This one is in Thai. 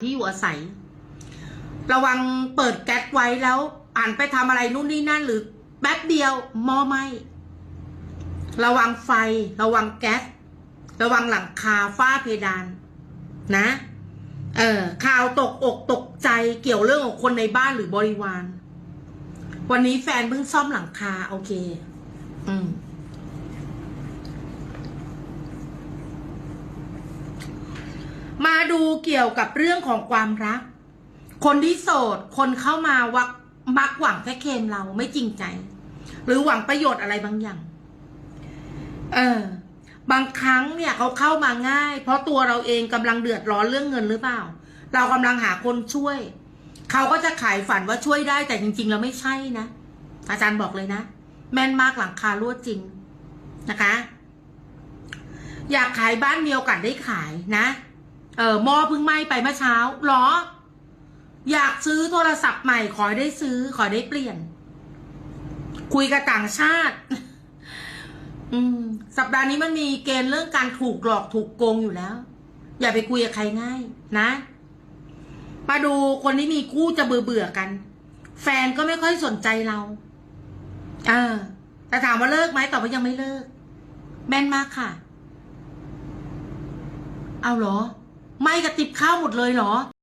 ที่อยู่อาศัย ระวังเปิดแก๊สไว้แล้วอ่านไปทำอะไรนู่นนี่นั่น หรือแป๊บเดียวมอไหมระวังไฟ ระวังแก๊ส ระวังหลังคาฝ้าเพดาน นะ เออข่าวตกอกตกใจเกี่ยวเรื่องของคนในบ้านหรือบริวาร วันนี้แฟนเพิ่งซ่อมหลังคา โอเค อืม มาดูเกี่ยวกับเรื่องของความรัก คนที่โสด คนเข้ามาวักมักหวังแค่เคมเราไม่จริงใจ หรือหวังประโยชน์อะไรบางอย่าง เออ บางครั้งเนี่ยเขาเข้ามาง่าย เพราะตัวเราเองกำลังเดือดร้อนเรื่องเงินหรือเปล่า เรากำลังหาคนช่วย เขาก็จะขายฝันว่าช่วยได้แต่จริง ๆ แล้วไม่ใช่นะ อาจารย์บอกเลยนะ แม่นมากหลังคารั่วจริงนะคะ อยากขายบ้านมีโอกาสได้ขายนะ เออหม้อเพิ่งไหม้ไปเมื่อเช้าหรอ อยากซื้อโทรศัพท์ใหม่ขอได้ซื้อ ขอได้เปลี่ยน คุยกับต่างชาติ อืม สัปดาห์นี้มันมีเกณฑ์เรื่องการถูกหลอกถูกโกงอยู่แล้ว อย่าไปคุยกับใครง่าย นะมาดูคนที่มีคู่จะเบื่อเบื่อกัน แฟนก็ไม่ค่อยสนใจเราเออแต่ถามว่าเลิกไหมตอบว่ายังไม่เลิกแม่นมากค่ะ เอาเหรอ ไม่กระติบข้าวหมดเลยเหรอ